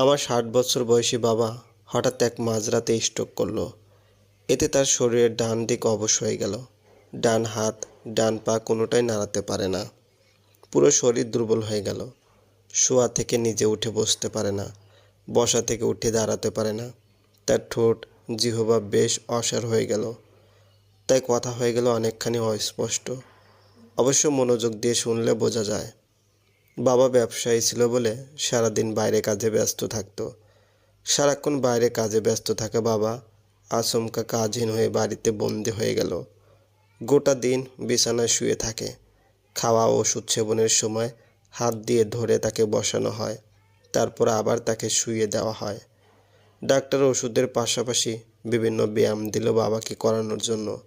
আমার ষাট বছর বয়সী বাবা হঠাৎ এক মাঝরাতে স্ট্রোক করল। এতে তার শরীরের ডান দিক অবশ হয়ে গেল। ডান হাত, ডান পা কোনোটাই নাড়াতে পারে না। পুরো শরীর দুর্বল হয়ে গেল। শোয়া থেকে নিজে উঠে বসতে পারে না। বসা থেকে উঠে দাঁড়াতে পারে না। তার ঠোঁট জিহবা বেশ অসার হয়ে গেল। তাই কথা হয়ে গেল অনেকখানি অস্পষ্ট। অবশ্য মনোযোগ দিয়ে শুনলে বোঝা যায় বাবা ব্যবসায়ী ছিল বলে সারাদিন বাইরে কাজে ব্যস্ত থাকতো। সারাক্ষণ বাইরে কাজে ব্যস্ত থাকা বাবা আচমকা কাজহীন হয়ে বাড়িতে বন্দি হয়ে গেল। গোটা দিন বিছানায় শুয়ে থাকে। খাওয়া ওষুধ সেবনের সময় হাত দিয়ে ধরে তাকে বসানো হয়, তারপর আবার তাকে শুয়ে দেওয়া হয়। ডাক্তার ওষুধের পাশাপাশি বিভিন্ন ব্যায়াম দিল বাবাকে করানোর জন্য।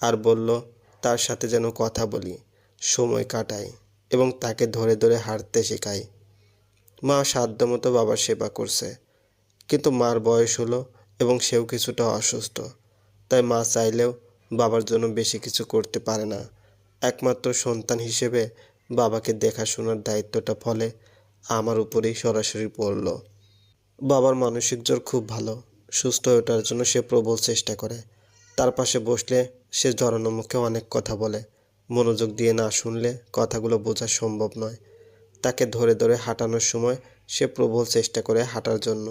আর বলল, তার সাথে যেন কথা বলি, সময় কাটাই। এবং তাকে ধরে ধরে হাঁটতে শেখাই মা সাধ্যমতো বাবার সেবা করছে, কিন্তু মার বয়স হলো এবং সেও কিছুটা অসুস্থ। তাই মা চাইলেও বাবার জন্য বেশি কিছু করতে পারে না। একমাত্র সন্তান হিসেবে বাবাকে দেখাশোনার দায়িত্বটা ফলে আমার উপরেই সরাসরি পড়ল। বাবার মানসিক জোর খুব ভালো, সুস্থ ওঠার জন্য সে প্রবল চেষ্টা করে। তার পাশে বসলে সে জড়ানো মুখে অনেক কথা বলে। মনোযোগ দিয়ে না শুনলে কথাগুলো বোঝা সম্ভব নয়। তাকে ধরে ধরে হাঁটানোর সময় সে প্রবল চেষ্টা করে হাঁটার জন্য।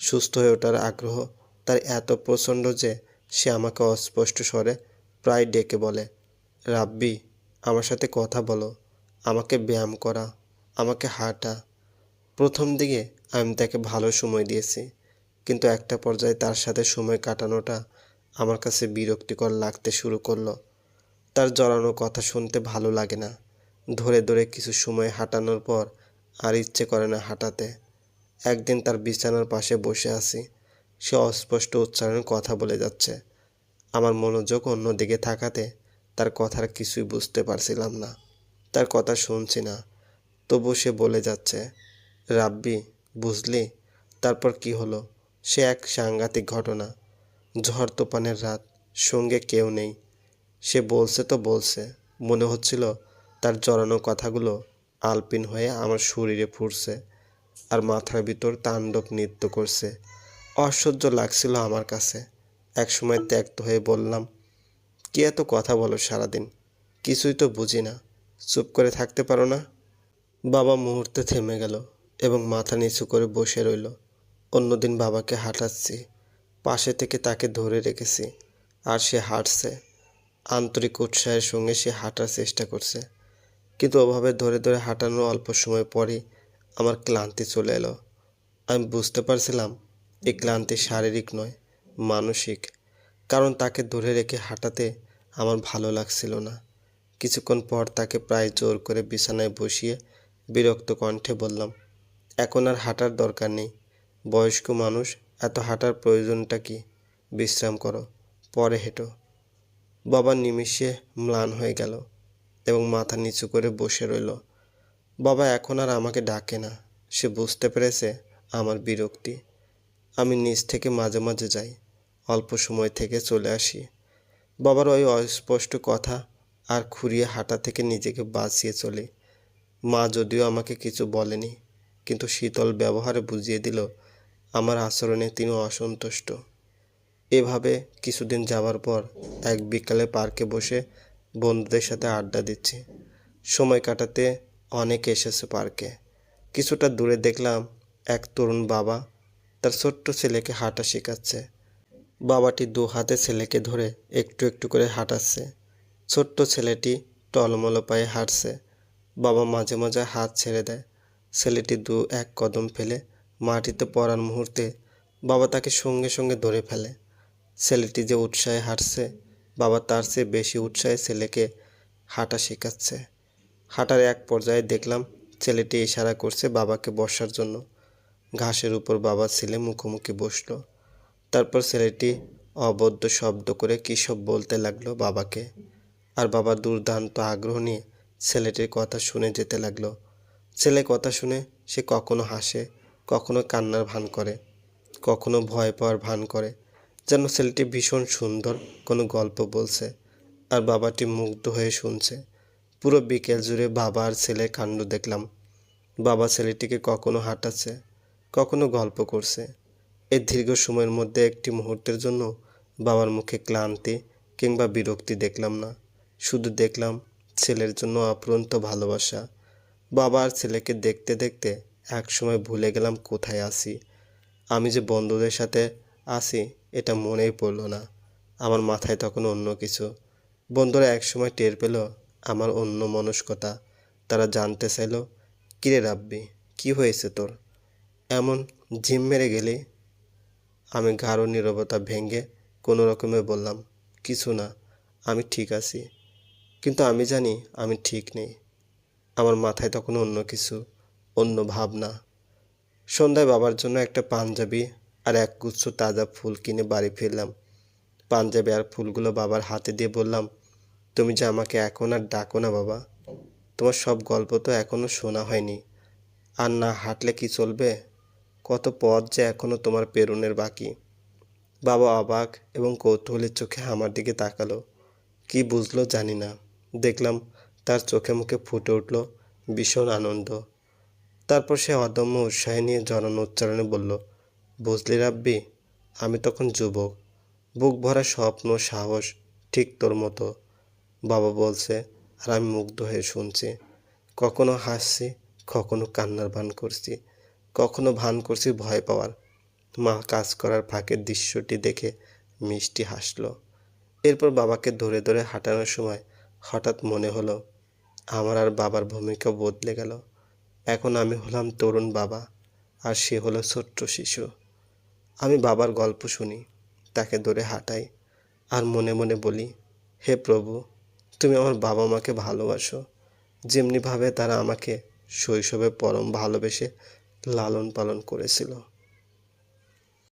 সুস্থ হয়ে ওঠার আগ্রহ তার এত প্রচণ্ড যে সে আমাকে অস্পষ্ট স্বরে প্রায় ডেকে বলে, রাব্বি, আমার সাথে কথা বলো। আমাকে ব্যায়াম করা, আমাকে হাঁটা। প্রথম দিকে আমি তাকে ভালো সময় দিয়েছি, কিন্তু একটা পর্যায়ে তার সাথে সময় কাটানোটা আমার কাছে বিরক্তিকর লাগতে শুরু করল। তার জড়ানো কথা শুনতে ভালো লাগে না। ধরে ধরে কিছু সময় হাঁটানোর পর আর ইচ্ছে করে না হাঁটাতে। একদিন তার বিছানার পাশে বসে আছি। সে অস্পষ্ট উচ্চারণে কথা বলে যাচ্ছে। আমার মনোযোগ অন্যদিকে থাকাতে তার কথার কিছুই বুঝতে পারছিলাম না। তার কথা শুনছি না। তবু সে বলে যাচ্ছে, রাব্বি, বুঝলি? তারপর কি হলো? সে এক সাংঘাতিক ঘটনা। ঝড় তুফানের রাত, সঙ্গে কেউ নেই। সে বলছে তো বলছে। মনে হচ্ছিল তার জড়ানো কথাগুলো আলপিন হয়ে আমার শরীরে ফুটছে আর মাথার ভিতর তাণ্ডব নৃত্য করছে। অসহ্য লাগছিল আমার কাছে। একসময় ত্যাক্ত হয়ে বললাম, কি এত কথা বলো সারাদিন? কিছুই তো বুঝি না। চুপ করে থাকতে পারো না? বাবা মুহূর্তে থেমে গেল এবং মাথা নিচু করে বসে রইল। অন্যদিন বাবাকে হাঁটাচ্ছি, পাশে থেকে তাকে ধরে রেখেছি, আর সে হাঁটছে। আন্তরিক উৎসাহের সঙ্গে সে হাঁটার চেষ্টা করছে। কিন্তু ওভাবে ধরে ধরে হাঁটানোর অল্প সময় পরেই আমার ক্লান্তি চলে এলো। আমি বুঝতে পারছিলাম এই ক্লান্তি শারীরিক নয়, মানসিক। কারণ তাকে ধরে রেখে হাঁটাতে আমার ভালো লাগছিল না। কিছুক্ষণ পর তাকে প্রায় জোর করে বিছানায় বসিয়ে বিরক্ত কণ্ঠে বললাম, এখন আর হাঁটার দরকার নেই। বয়স্ক মানুষ, এত হাঁটার প্রয়োজনটা কি? বিশ্রাম করো, পরে হেঁটো। বাবা নিমিষে ম্লান হয়ে গেল এবং মাথা নিচু করে বসে রইল। বাবা এখন আর আমাকে ডাকে না। সে বুঝতে পেরেছে আমার বিরক্তি। আমি নিচ থেকে মাঝে মাঝে যাই, অল্প সময় থেকে চলে আসি। বাবার ওই অস্পষ্ট কথা আর খুঁড়িয়ে হাঁটা থেকে নিজেকে বাঁচিয়ে চলি। মা যদিও আমাকে কিছু বলেনি, কিন্তু শীতল ব্যবহারে বুঝিয়ে দিল, আমার আচরণে তিনি অসন্তুষ্ট। এভাবে কিছুদিন যাওয়ার পর এক বিকালে পার্কে বসে বন্ধুদের সাথে আড্ডা দিচ্ছি। সময় কাটাতে অনেকে এসেছে পার্কে। কিছুটা দূরে দেখলাম এক তরুণ বাবা তার ছোট্ট ছেলেকে হাঁটা শেখাচ্ছে। বাবাটি দু হাতে ছেলেকে ধরে একটু একটু করে হাঁটাচ্ছে। ছোট্ট ছেলেটি টলমল পায়ে হাঁটছে। বাবা মাঝে মাঝে হাত ছেড়ে দেয়। ছেলেটি দু এক কদম ফেলে মাটিতে পড়ার মুহূর্তে বাবা তাকে সঙ্গে সঙ্গে ধরে ফেলে। ছেলেটি যে উৎসাহে হাঁটছে, বাবা তার চেয়ে বেশি উৎসাহে ছেলেকে হাঁটা শেখাচ্ছে। হাঁটার এক পর্যায়ে দেখলাম ছেলেটি ইশারা করছে বাবাকে বসার জন্য। ঘাসের উপর বাবা ছেলে মুখোমুখি বসল। তারপর ছেলেটি অবদ্ধ শব্দ করে কী সব বলতে লাগল বাবাকে। আর বাবা দুর্দান্ত আগ্রহ নিয়ে ছেলেটির কথা শুনে যেতে লাগল। ছেলে কথা শুনে সে কখনো হাসে, কখনো কান্নার ভান করে, কখনো ভয় পাওয়ার ভান করে যেন ছেলেটি ভীষণ সুন্দর, কোনো গল্প বলছে। আর বাবাটি মুগ্ধ হয়ে শুনছে। পুরো বিকেল জুড়ে বাবা আর ছেলের কাণ্ড দেখলাম। বাবা ছেলেটিকে কখনো হাঁটাচ্ছে, কখনো গল্প করছে। এই দীর্ঘ সময়ের মধ্যে একটি মুহূর্তের জন্য বাবার মুখে ক্লান্তি কিংবা বিরক্তি দেখলাম না। শুধু দেখলাম ছেলের জন্য অপরন্ত ভালোবাসা। বাবা আর ছেলেকে দেখতে দেখতে একসময় ভুলে গেলাম কোথায় আসি আমি যে বন্ধুদের সাথে আসি এটা মনেই পড়ল না। আমার মাথায় তখন অন্য কিছু। বন্ধুরা একসময় টের পেল আমার অন্য মনস্কতা। তারা জানতে চাইল, কিরে রাব্বি, কি হয়েছে তোর? এমন জিম মেরে গেলে আমি গাঢ় নীরবতা ভেঙে কোনো রকমে বললাম, কিছু না, আমি ঠিক আছি। কিন্তু আমি জানি আমি ঠিক নেই। আমার মাথায় তখন অন্য কিছু, অন্য ভাবনা। সন্ধ্যায় বাবার জন্য একটা পাঞ্জাবি আর এক গুচ্ছ তাজা ফুল কিনে বাড়ি ফিরলাম। পাঞ্জাবি আর ফুলগুলো বাবার হাতে দিয়ে বললাম, তুমি যে আমাকে এখন আর ডাকো না বাবা। তোমার সব গল্প তো এখনও শোনা হয়নি। আর না হাঁটলে কি চলবে? কত পথ যে এখনও তোমার পেরনের বাকি। বাবা অবাক এবং কৌতূহলের চোখে আমার দিকে তাকালো। কি বুঝলো জানি না। দেখলাম তার চোখে মুখে ফুটে উঠল ভীষণ আনন্দ। তারপর সে অদম্য উৎসাহে নিয়ে জনন উচ্চারণে বলল বুঝলি রাব্বি, আমি তখন যুবক। বুক ভরা স্বপ্ন, সাহস, ঠিক তোর মতো। বাবা বলছে, আর আমি মুগ্ধ হয়ে শুনছি। কখনো হাসছি, কখনো কান্নার ভান করছি, কখনো ভান করছি ভয় পাওয়ার। মা কাজ করার ফাঁকের দৃশ্যটি দেখে মিষ্টি হাসলো। এরপর বাবাকে ধরে ধরে হাঁটানোর সময় হঠাৎ মনে হলো, আমার আর বাবার ভূমিকা বদলে গেল। এখন আমি হলাম তরুণ বাবা, আর সে হলো ছোট্ট শিশু। আমি বাবার গল্প শুনি, তাকে ধরে হাঁটাই আর মনে মনে বলি, হে প্রভু, তুমি আমার বাবা মাকে ভালোবাসো। যেমনিভাবে তারা আমাকে শৈশবে পরম ভালোবেসে লালন পালন করেছিল।